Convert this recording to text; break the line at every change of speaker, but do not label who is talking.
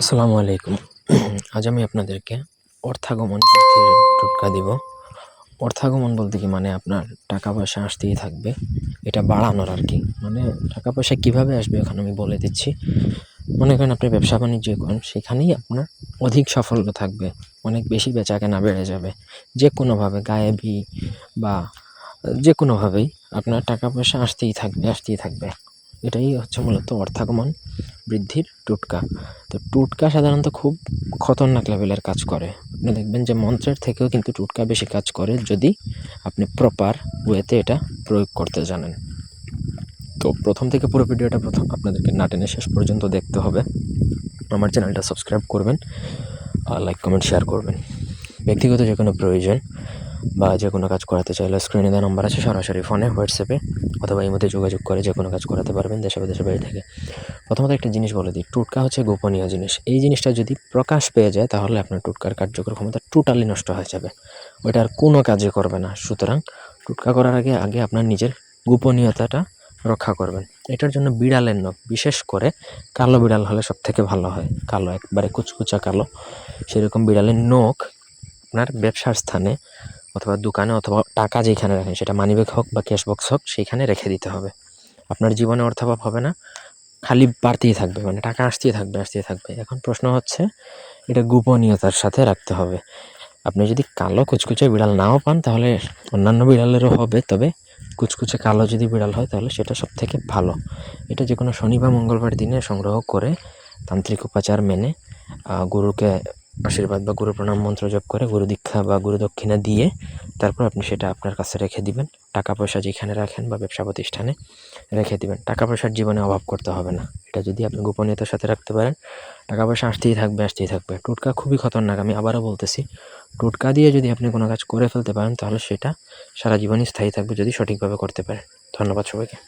আসসালামু আলাইকুম। আজ আমি আপনাদেরকে অর্থাগমন বৃদ্ধির টোটকা দিব। অর্থাগমন বলতে কি মানে আপনার টাকা পয়সা আসতেই থাকবে। এটা বাড়ানোর আর কি। মানে টাকা পয়সা কীভাবে আসবে এখন আমি বলে দিচ্ছি। মনে করেন আপনি ব্যবসা বাণিজ্য করেন, সেখানেই আপনার অধিক সাফল্য থাকবে। অনেক বেশি বেচা কেনা বেড়ে যাবে। যে কোনোভাবে গায়েবি বা যে কোনোভাবেই আপনার টাকা পয়সা আসতেই থাকবে আসতেই থাকবে। এটাই হচ্ছে মূলত অর্থাগমন। বৃদ্ধির টোটকা। তো টোটকা সাধারণত খুব খতরনাক লেভেলের কাজ করে। আপনি দেখবেন যে মন্ত্রের থেকেও কিন্তু টোটকা বেশি কাজ করে যদি আপনি প্রপার ওয়েতে এটা প্রয়োগ করতে জানেন। তো প্রথম থেকে পুরো ভিডিওটা প্রথম আপনাদেরকে না টেনে শেষ পর্যন্ত দেখতে হবে। আমার চ্যানেলটা সাবস্ক্রাইব করবেন, আর লাইক কমেন্ট শেয়ার করবেন। ব্যক্তিগত যে কোনো প্রয়োজন বা যে কোনো কাজ করাতে চাইলে স্ক্রিনে দেওয়া নম্বর আছে, সরাসরি ফোনে হোয়াটসঅ্যাপে অথবা এই মধ্যে যোগাযোগ করে যে কোনো কাজ করাতে পারবেন দেশে বিদেশে বাড়ি থেকে। প্রথমত একটা জিনিস বলে দিই, টুটকা হচ্ছে গোপনীয় জিনিস। এই জিনিসটা যদি প্রকাশ পেয়ে যায়, তাহলে আপনার টুটকার কার্যকর ক্ষমতা টোটালি নষ্ট হয়ে যাবে। ওইটা আর কোনো কাজে করবে না। সুতরাং টুটকা করার আগে আগে আপনার নিজের গোপনীয়তাটা রক্ষা করবেন। এটার জন্য বিড়ালের নখ, বিশেষ করে কালো বিড়াল হলে সব থেকে ভালো হয়। কালো, একবারে কুচকুচা কালো। সেরকম বিড়ালের নখ আপনার ব্যবসার স্থানে অথবা দোকানে অথবা টাকা যেখানে রাখেন, সেটা মানিব্যাগ হোক বা ক্যাশ বক্স হোক সেইখানে রেখে দিতে হবে। আপনার জীবনে অর্থাভাব হবে না। খালি বাড়তেই থাকবে মানে টাকা আসতেই থাকবে আসতেই থাকবে। এখন প্রশ্ন হচ্ছে, এটা গোপনীয়তার সাথে রাখতে হবে। আপনি যদি কালো কুচকুচে বিড়াল নাও পান, তাহলে অন্যান্য বিড়ালেরও হবে, তবে কুচকুচে কালো যদি বিড়াল হয়, তাহলে সেটা সব থেকে ভালো। এটা যে কোনো শনি বা মঙ্গলবার দিনে সংগ্রহ করে তান্ত্রিক উপাচার মেনে গুরুকে আশীর্বাদ বা গুরু প্রণাম মন্ত্র জপ করে, গুরু দীক্ষা বা গুরু দক্ষিণা দিয়ে তারপর আপনি সেটা আপনার কাছে রেখে দিবেন। টাকা পয়সা যেখানে রাখেন বা ব্যবসা প্রতিষ্ঠানে রেখে দিবেন। টাকা পয়সার জীবনে অভাব করতে হবে না। এটা যদি আপনি গোপনীয়তার সাথে রাখতে পারেন, টাকা পয়সা আসতেই থাকবে আসতেই থাকবে। টোটকা খুবই খতরনাক, আমি আবারও বলতেছি, টোটকা দিয়ে যদি আপনি কোনো কাজ করে ফেলতে পারেন, তাহলে সেটা সারা জীবনই স্থায়ী থাকবে যদি সঠিকভাবে করতে পারেন। ধন্যবাদ সবাইকে।